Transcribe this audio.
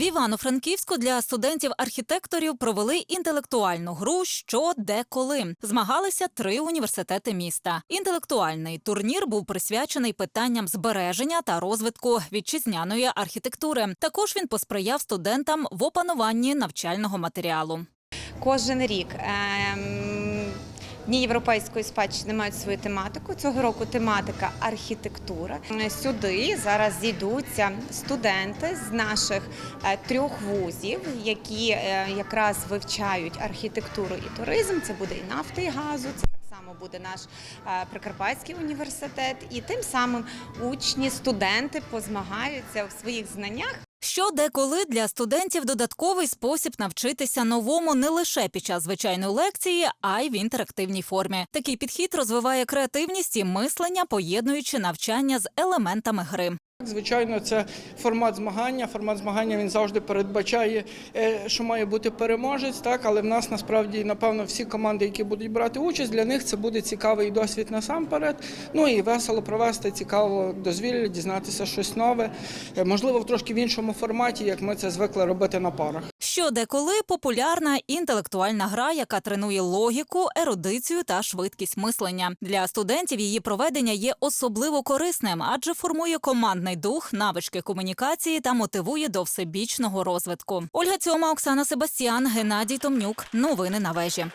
В Івано-Франківську для студентів-архітекторів провели інтелектуальну гру Що, де, коли. Змагалися три університети міста. Інтелектуальний турнір був присвячений питанням збереження та розвитку вітчизняної архітектури. Також він посприяв студентам в опануванні навчального матеріалу. Кожен рік ем, Дні європейської спадщини мають свою тематику. Цього року тематика архітектура. Сюди зараз зійдуться студенти з наших е, трьох вузів, які е, якраз вивчають архітектуру і туризм. Це буде і нафта, і газу. Це так само буде наш е, Прикарпатський університет. І тим самим учні, студенти позмагаються в своїх знаннях. Що деколи для студентів додатковий спосіб навчитися новому не лише під час звичайної лекції, а й в інтерактивній формі. Такий підхід розвиває креативність і мислення, поєднуючи навчання з елементами гри. Звичайно, це формат змагання. Формат змагання він завжди передбачає, е, що має бути переможець. Так, але в нас насправді, напевно, всі команди, які будуть брати участь, для них це буде цікавий досвід насамперед. Ну і весело провести, цікаво дозвілля, дізнатися щось нове. Е, Можливо, в трошки в іншому форматі, як ми це звикли робити на парах. Що деколи популярна інтелектуальна гра, яка тренує логіку, ерудицію та швидкість мислення. Для студентів її проведення є особливо корисним, адже формує командний дух, навички комунікації та мотивує до всебічного розвитку. Ольга Цьома, Оксана Себастьян, Геннадій Томнюк. Новини на вежі.